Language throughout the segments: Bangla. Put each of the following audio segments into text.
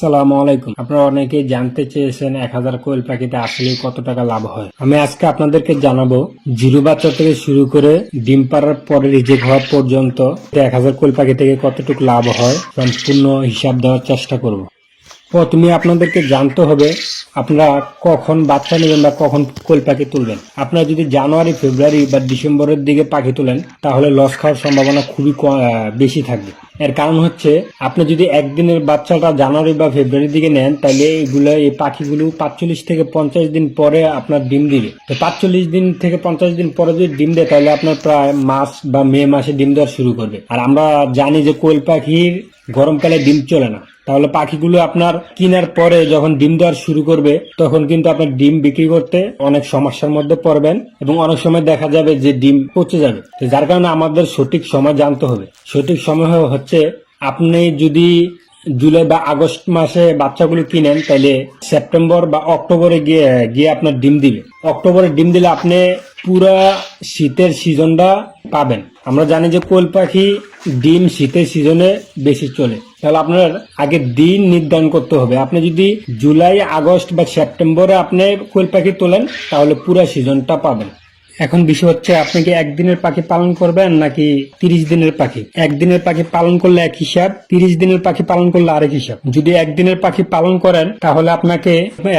সালামু আলাইকুম। আপনারা অনেকে জানতে চেয়েছেন এক হাজার কোয়েল পাখিতে আসলে কত টাকা লাভ হয়। আমি আজকে আপনাদেরকে জানাব জিরো বাচ্চা থেকে শুরু করে ডিম পাড়ার পরে রিজেক্ট হওয়া পর্যন্ত এক হাজার কোয়েল পাখি থেকে কতটুকু লাভ হয় সম্পূর্ণ হিসাব দেওয়ার চেষ্টা করব। প্রথমে আপনাদেরকে জানতে হবে, আপনারা কখন বাচ্চা নেবেন বা কখন কোয়েল পাখি তুলবেন। আপনারা যদি জানুয়ারি, ফেব্রুয়ারি বা ডিসেম্বরের দিকে পাখি তুলেন, তাহলে লস খাওয়ার সম্ভাবনা খুবই বেশি থাকবে। এর কারণ হচ্ছে, আপনি যদি একদিনের বাচ্চাটা জানুয়ারি বা ফেব্রুয়ারির দিকে নেন, তাহলে এগুলো এই পাখিগুলো পাঁচচল্লিশ থেকে পঞ্চাশ দিন পরে আপনার ডিম দিবে। তো পাঁচচল্লিশ দিন থেকে পঞ্চাশ দিন পরে যদি ডিম দেয়, তাহলে আপনার প্রায় মাস বা মে মাসে ডিম দেওয়া শুরু করবে। আর আমরা জানি যে কোয়েল পাখির গরমকালে ডিম চলে না। তাহলে পাখিগুলো আপনার কেনার পরে যখন ডিম দেওয়ার শুরু করবে, তখন কিন্তু আপনার ডিম বিক্রি করতে অনেক সমস্যার মধ্যে পড়বেন এবং অনেক সময় দেখা যাবে যে ডিম পচে যাবে। যার কারণে আমাদের সঠিক সময় জানতে হবে। সঠিক সময় হচ্ছে আপনি যদি জুলাই বা আগস্ট মাসে বাচ্চাগুলো কিনেন তাহলে সেপ্টেম্বর বা অক্টোবরে গিয়ে গিয়ে আপনার ডিম দিবে। অক্টোবরে ডিম দিলে আপনি পুরা শীতের সিজনটা পাবেন। আমরা জানি যে কোয়েল পাখি ডিম শীতের সিজনে বেশি চলে। তাহলে আপনার আগে দিন নির্ধারণ করতে হবে। আপনি যদি জুলাই, আগস্ট বা সেপ্টেম্বরে আপনি কোয়েল পাখি তোলেন, তাহলে পুরা সিজনটা পাবেন। এখন বিষয় হচ্ছে, আপনি কি একদিনের পাখি পালন করবেন নাকি তিরিশ দিনের পাখি? একদিনের পাখি পালন করলে এক হিসাব, তিরিশ দিনের পাখি পালন করলে আরেক হিসাব। যদি একদিনের পাখি পালন করেন, তাহলে আপনাকে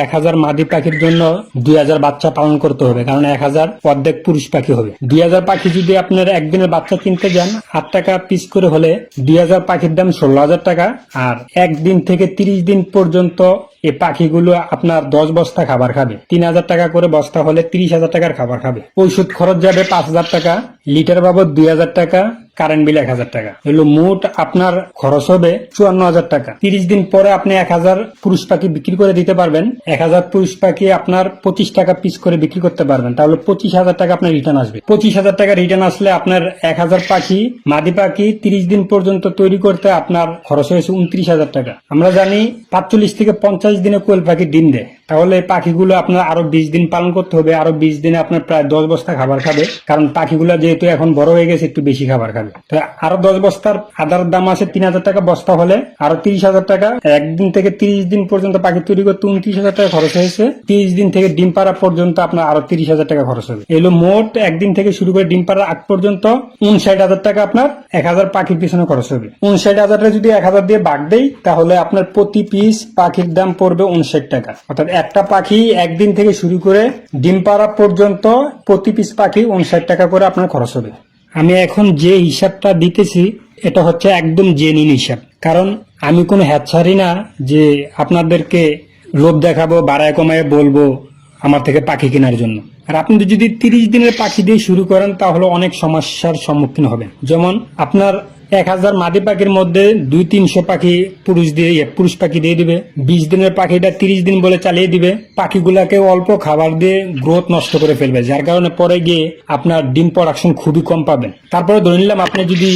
এক হাজার মাদি পাখির জন্য দুই হাজার বাচ্চা পালন করতে হবে, কারণ এক হাজার অর্ধেক পুরুষ পাখি হবে। দুই হাজার পাখি যদি আপনার একদিনের বাচ্চা কিনতে যান, আট টাকা পিস করে হলে দুই হাজার পাখির দাম ষোলো হাজার টাকা, আর একদিন থেকে তিরিশ দিন পর্যন্ত এই পাখিগুলো আপনার দশ বস্তা খাবার খাবে। তিন হাজার টাকা করে বস্তা হলে তিরিশ হাজার টাকার খাবার খাবে। ওষুধ খরচ যাবে পাঁচ হাজার টাকা। লিটার বাবদ দুই হাজার টাকা কারেন্ট বিল এক হাজার টাকা। হলো মোট আপনার খরচ হবে চুয়ান্ন হাজার টাকা। তিরিশ দিন পরে আপনি এক হাজার পুরুষ পাখি বিক্রি করে দিতে পারবেন। এক হাজার পুরুষ পাখি আপনার পঁচিশ টাকা পিস করে বিক্রি করতে পারবেন। তাহলে পঁচিশ হাজার টাকা আপনার রিটার্ন আসবে। পঁচিশ হাজার টাকা রিটার্ন আসলে আপনার এক হাজার পাখি, মাদি পাখি তিরিশ দিন পর্যন্ত তৈরি করতে আপনার খরচ হয়েছে উনত্রিশ হাজার টাকা। আমরা জানি পাঁচচল্লিশ থেকে পঞ্চাশ দিনে কোয়েল পাখি ডিম দেয়। তাহলে এই পাখিগুলো আপনার আরও বিশ দিন পালন করতে হবে, আরও বিশ দিনে আপনার প্রায় দশ বস্তা খাবার খাবে। কারণ পাখিগুলো যেহেতু এখন বড় হয়ে গেছে, একটু বেশি খাবার খাবে। তো আরও দশ বস্তার আদার দাম আছে তিন হাজার টাকা বস্তা হলে। আরও তিরিশ হাজার টাকা, একদিন থেকে তিরিশ দিন পর্যন্ত পাখি তৈরি করতে উনত্রিশ হাজার টাকা খরচ হয়েছে। তিরিশ দিন থেকে ডিম পাড়া পর্যন্ত আপনার আরও তিরিশ হাজার টাকা খরচ হবে। এলো মোট একদিন থেকে শুরু করে ডিম পাড়ার আগ পর্যন্ত উনষাট হাজার টাকা আপনার এক হাজার পাখির পিছনে খরচ হবে। উনষাট হাজারটা যদি এক হাজার দিয়ে বাগ দেয় তাহলে আপনার প্রতি পিস পাখির দাম পড়বে উনষাট টাকা। অর্থাৎ একটা পাখি একদিন থেকে শুরু করে ডিম পাড়া পর্যন্ত প্রতি পিস পাখি উনষাট টাকা করে আপনার খরচ হবে। আমি এখন যে হিসাবটা দিতেছি, এটা হচ্ছে একদম জেনুইন হিসাব। কারণ আমি কোনো হ্যাচারি না যে আপনাদেরকে লোভ দেখাবো, বাড়ায় কমায় বলব আমার থেকে পাখি কেনার জন্য। আর আপনি যদি তিরিশ দিনের পাখি দিয়ে শুরু করেন, তাহলে অনেক সমস্যার সম্মুখীন হবেন। যেমন আপনার এক হাজার মাদি পাখির মধ্যে দুই তিনশো পাখি পুরুষ দিয়ে পুরুষ পাখি দিয়ে দিবে। বিশ দিনের পাখিটা তিরিশ দিন বলে চালিয়ে দিবে। পাখিগুলাকে অল্প খাবার দিয়ে গ্রোথ নষ্ট করে ফেলবে, যার কারণে পরে গিয়ে আপনার ডিম প্রোডাকশন খুবই কম পাবেন। তারপরে ধরে নিলাম, আপনি যদি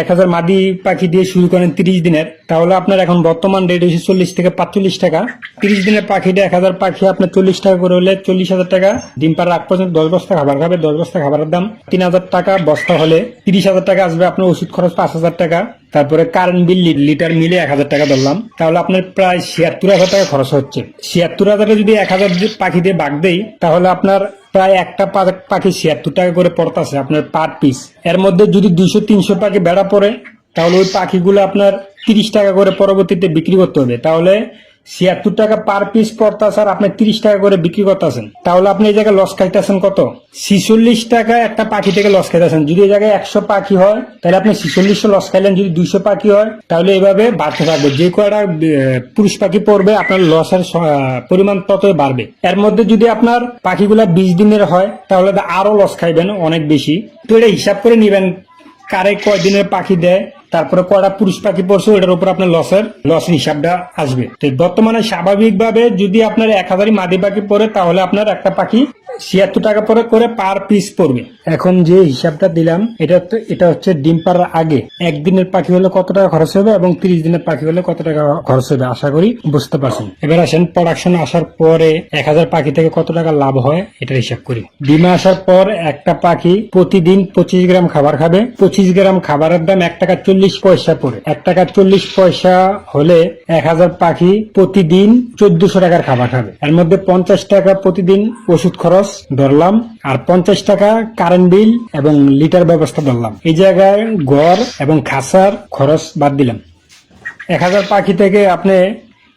এক হাজার মাদি পাখি দিয়ে শুরু করেন তিরিশ দিনের। তাহলে আপনার এখন বর্তমান রেট হচ্ছে চল্লিশ থেকে পাঁচচল্লিশ টাকা। তিরিশ দিনের পাখিটা এক হাজার পাখি, আপনার চল্লিশ টাকা করে হলে চল্লিশ হাজার টাকা। ডিম পাড়ার আগ পর্যন্ত দশ বস্তা খাবার খাবে, দশ বস্তা খাবারের দাম তিন হাজার টাকা। বস্তা হলে তিরিশ হাজার টাকা আসবে, আপনার ওষুধ খরচ পাঁচ হাজার টাকা। তারপরে কারেন্ট বিল লিটার মিলে এক হাজার টাকা ধরলাম। তাহলে আপনার প্রায় ছিয়াত্তর হাজার টাকা খরচ হচ্ছে। ছিয়াত্তর হাজারে যদি এক হাজার পাখি দিয়ে বাগ দেই, তাহলে আপনার প্রায় একটা পাখি দু টাকা করে পড়তেছে আপনার পার পিস এর মধ্যে যদি দুইশো, তিনশো পাখি বেড়া পড়ে, তাহলে ওই পাখিগুলো আপনার তিরিশ টাকা করে পরবর্তীতে বিক্রি করতে হবে। তাহলে ছিয়াত্তর টাকা পার পিস পড়তাছে আর আপনি তিরিশ টাকা করে বিক্রি করতেছেন। তাহলে আপনি এই জায়গায় লস খাইতেছেন কত? ছিচল্লিশ টাকা একটা পাখি থেকে লস খাইতেছেন। যদি এই জায়গায় একশো পাখি হয়, তাহলে আপনি ছিচল্লিশশো লস খাইলেন। যদি দুইশো পাখি হয়, তাহলে এভাবে বাড়তে থাকবে। যে কয়টা পুরুষ পাখি পড়বে, আপনার লসের পরিমাণ ততই বাড়বে। এর মধ্যে যদি আপনার পাখিগুলা বিশ দিনের হয়, তাহলে আরও লস খাইবেন অনেক বেশি। তো এটা হিসাব করে নিবেন, কারে কয় দিনের পাখি দেয়। তারপরে কয়টা পুরুষ পাখি পড়ছে ওটার উপর আপনার লসের লস হিসাবটা আসবে। তো বর্তমানে স্বাভাবিকভাবে যদি আপনার এক হাজারই মাদি পাখি পড়ে, তাহলে আপনার একটা পাখি ছিয়াত্তর টাকা করে করে পার পিস পড়বে। এখন যে হিসাবটা দিলাম, এটা এটা হচ্ছে ডিম পাড়ার আগে। একদিনের পাখি হলে কত টাকা খরচ হবে এবং তিরিশ দিনের পাখি হলে কত টাকা খরচ হবে? আশা করি বুঝতে পারছেন। এবার আসেন প্রোডাকশন আসার পরে এক হাজার পাখি থেকে কত টাকা লাভ হয় এটা হিসাব করি। ডিমে আসার পর একটা পাখি প্রতিদিন পঁচিশ গ্রাম খাবার খাবে। পঁচিশ গ্রাম খাবারের দাম এক টাকা চল্লিশ পয়সা পড়ে। এক টাকা চল্লিশ পয়সা হলে এক হাজার পাখি প্রতিদিন চোদ্দশো টাকার খাবার খাবে। এর মধ্যে পঞ্চাশ টাকা প্রতিদিন ওষুধ খরচ ধরলাম আর পঞ্চাশ টাকা কারেন্ট বিল এবং লিটার ব্যবস্থা ধরলাম। এই জায়গায় গড় এবং খাসার খরচ বাদ দিলাম। এক হাজার পাখি থেকে আপনি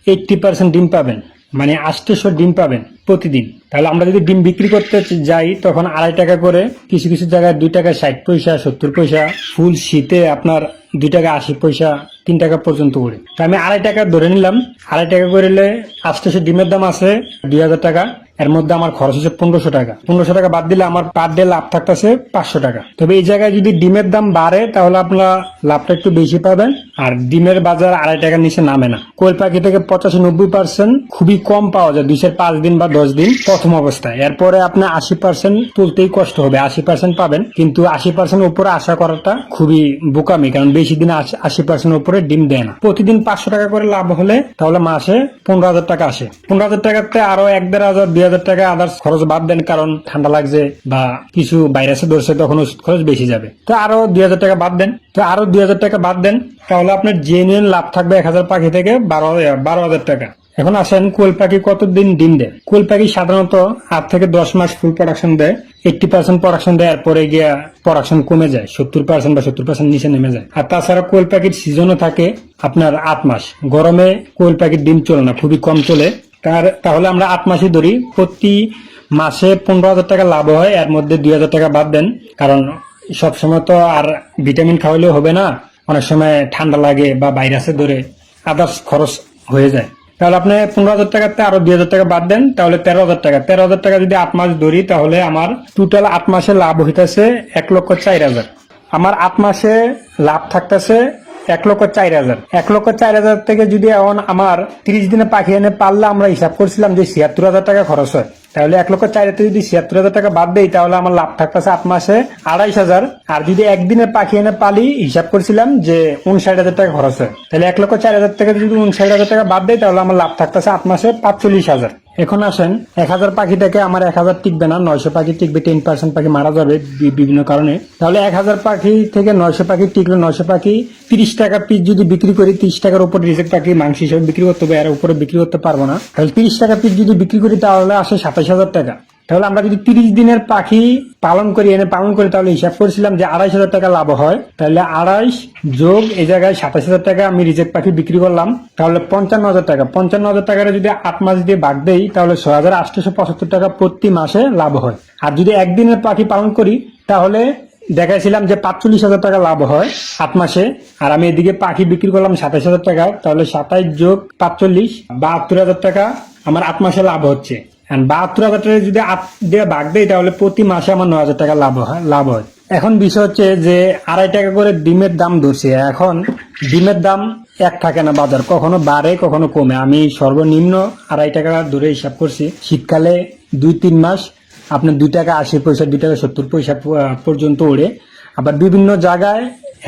এইটটি পার্সেন্ট ডিম পাবেন মানে আষ্টশো ডিম পাবেন প্রতিদিন। তাহলে আমরা যদি ডিম বিক্রি করতে যাই, তখন আড়াই টাকা করে, কিছু কিছু জায়গায় দুই টাকা ষাট পয়সা, সত্তর পয়সা, ফুল শীতে আপনার দুই টাকা আশি পয়সা, তিন টাকা পর্যন্ত করে। তো আমি আড়াই টাকা ধরে নিলাম। আড়াই টাকা করলে আষ্টশো ডিমের দাম আছে দুই হাজার টাকা। এর মধ্যে আমার খরচ হচ্ছে পনেরোশো টাকা। পনেরোশো টাকা বাদ দিলে আমার পার ডে লাভ থাকতেছে পাঁচশো টাকা। তবে এই জায়গায় যদি ডিমের দাম বাড়ে, তাহলে আপনারা লাভটা একটু বেশি পাবেন। আর ডিমের বাজার আড়াই টাকার নিচে নামে না। কোয়েল পাখি থেকে পঁচাশি নব্বই পার্সেন্ট খুবই কম পাওয়া যায় দুইশের পাঁচ দিন বা দশ দিন প্রথম অবস্থায়। এরপরে আপনার আশি পার্সেন্ট তুলতেই কষ্ট হবে, আশি পার্সেন্ট পাবেন। কিন্তু আশি পার্সেন্ট উপরে আশা করাটা খুবই বোকামি, কারণ বেশি দিন আশি পার্সেন্ট উপরে ডিম দেয় না। প্রতিদিন পাঁচশো টাকা করে লাভ হলে তাহলে মাসে পনেরো হাজার টাকা আসে। পনেরো হাজার টাকাতে আরও এক দেড় হাজার, দুই হাজার টাকা আদার্স খরচ বাদ দেন কারণ ঠান্ডা লাগছে বা কিছু ভাইরাসে ধরছে, তখন ওষুধ খরচ বেশি যাবে। তো আরও দুই হাজার টাকা বাদ দেন। তো আরও দুই হাজার টাকা বাদ দেন, তাহলে আপনার জেনুইন লাভ থাকবে এক হাজার পাখি থেকে বারো বারো হাজার টাকা। এখন আসেন কোয়েল পাখি কতদিন ডিম দেয়? কোয়েল পাখি সাধারণত আট থেকে দশ মাস ফুল প্রোডাকশন দেয় এইটটি পার্সেন্ট প্রোডাকশন দেয়, এরপরে গিয়া প্রোডাকশন কমে যায়, সত্তর পার্সেন্ট বা সত্তর পার্সেন্ট নিচে নেমে যায়। আর তাছাড়া কোয়েল পাখির সিজনও থাকে আপনার আট মাস। গরমে কোয়েল পাখির ডিম চলে না, খুবই কম চলে। তার তাহলে আমরা আট মাসই ধরি। প্রতি মাসে পনেরো হাজার টাকা লাভ হয়, এর মধ্যে দুই হাজার টাকা বাদ দেন। কারণ সবসময় তো আর ভিটামিন খাওয়ালেও হবে না। অনেক সময় ঠান্ডা লাগে বা ভাইরাসে ধরে আদার্স খরচ হয়ে যায়। তাহলে আপনি পনেরো হাজার টাকাতে আরও দুই হাজার টাকা বাদ দেন, তাহলে তেরো হাজার টাকা। তেরো হাজার টাকা যদি আট মাস ধরি, তাহলে আমার টোটাল আট মাসে লাভ হইতেছে এক লক্ষ চার হাজার। আমার আট মাসে লাভ থাকতেছে এক লক্ষ চার হাজার। এক লক্ষ চার হাজার থেকে যদি এখন আমার তিরিশ দিনে পাখি এনে পারলে আমরা হিসাব করছিলাম যে ছিয়াত্তর হাজার টাকা খরচ হয়। তাহলে এক লক্ষ চার হাজার যদি ছিয়াত্তর হাজার টাকা বাদ দেই, তাহলে আমার লাভ থাকতেছে আট মাসে আড়াইশ হাজার। আর যদি একদিনে পাখি এনে পালি, হিসাব করছিলাম যে উনষাট হাজার টাকা খরচ হয়। তাহলে এক লক্ষ চার হাজার থেকে যদি উনষাট হাজার টাকা বাদ দেয় তাহলে আমার লাভ থাকতেছে আট মাসে পাঁচচল্লিশ হাজার। এখন আসেন, এক হাজার পাখিটাকে আমার এক হাজার টিকবে না, নয়শো পাখি টিকবে টেন পার্সেন্ট পাখি মারা যাবে বিভিন্ন কারণে। তাহলে এক হাজার পাখি থেকে নয়শো পাখি টিকলে নয়শো পাখি, তিরিশ টাকা পিস যদি বিক্রি করি, তিরিশ টাকার উপর রিজেক্ট পাখি মাংস হিসেবে বিক্রি করতে হবে এর উপরে বিক্রি করতে পারব না। তাহলে তিরিশ টাকা পিস যদি বিক্রি করি, তাহলে আসে সাতাশ হাজার টাকা। তাহলে আমরা যদি তিরিশ দিনের পাখি পালন করি, এনে পালন করি, তাহলে হিসাব করেছিলাম যে আড়াইশ হাজার টাকা লাভ হয়। তাহলে আড়াইশ যোগ এই জায়গায় সাতাশ হাজার টাকা আমি রিজেক্ট পাখি বিক্রি করলাম। তাহলে পঞ্চান্ন হাজার টাকা। পঞ্চান্ন হাজার টাকাটা যদি আট মাস দিয়ে বাদ দেই, তাহলে ছয় হাজার আটশোশো পঁচাত্তর টাকা প্রতি মাসে লাভ হয়। আর যদি একদিনের পাখি পালন করি, তাহলে দেখাইছিলাম যে পাঁচচল্লিশ হাজার টাকা লাভ হয় আট মাসে। আর আমি এদিকে পাখি বিক্রি করলাম সাতাশ হাজার টাকা, তাহলে সাতাইশ যোগ পাঁচচল্লিশ, বাহাত্তর হাজার টাকা আমার আট মাসে লাভ হচ্ছে। বাহাত্তর হাজার টাকা যদি আট দিয়ে ভাগ দেয় তাহলে প্রতি মাসে আমার নয় হাজার টাকা লাভ হয় লাভ হয়। এখন বিষয় হচ্ছে যে, আড়াই টাকা করে ডিমের দাম ধরছে। এখন ডিমের দাম এক থাকে না বাজার, কখনো বাড়ে, কখনো কমে। আমি সর্বনিম্ন আড়াই টাকা ধরে হিসাব করছি। শীতকালে দুই, তিন মাস আপনার দুই টাকা আশি পয়সা, দুই টাকা সত্তর পয়সা পর্যন্ত ওড়ে। আবার বিভিন্ন জায়গায়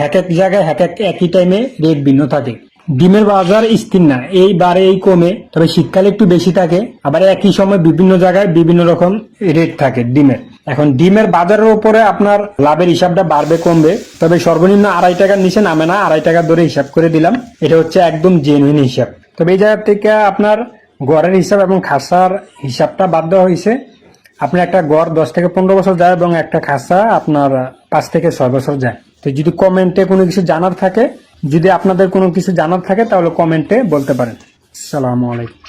এক এক জায়গায় এক এক, একই টাইমে রেট ভিন্ন থাকে। ডিমের বাজার স্থির না। এই বারে এই কমে, তবে শীতকালে একটু বেশি থাকে। আবার একই সময় বিভিন্ন জায়গায় বিভিন্ন রকম রেট থাকে ডিমের। এখন ডিমের বাজারের উপরে আপনার লাভের হিসাবটা বাড়বে, কমবে। তবে সর্বনিম্ন আড়াই টাকার নিচে নামে না, আড়াই টাকা ধরে হিসাব করে দিলাম। এটা হচ্ছে একদম জেনুইন হিসাব। তবে এই জায়গা থেকে আপনার গড়ের হিসাব এবং খাসার হিসাবটা বাদ দেওয়া হয়েছে। আপনার একটা গড় দশ থেকে পনেরো বছর যায় এবং একটা খাসা আপনার পাঁচ থেকে ছয় বছর যায়। তো যদি কমেন্টে কোনো কিছু জানার থাকে যদি আপনাদের কোনো কিছু জানার থাকে তাহলে কমেন্টে বলতে পারেন। সালামু আলাইকুম।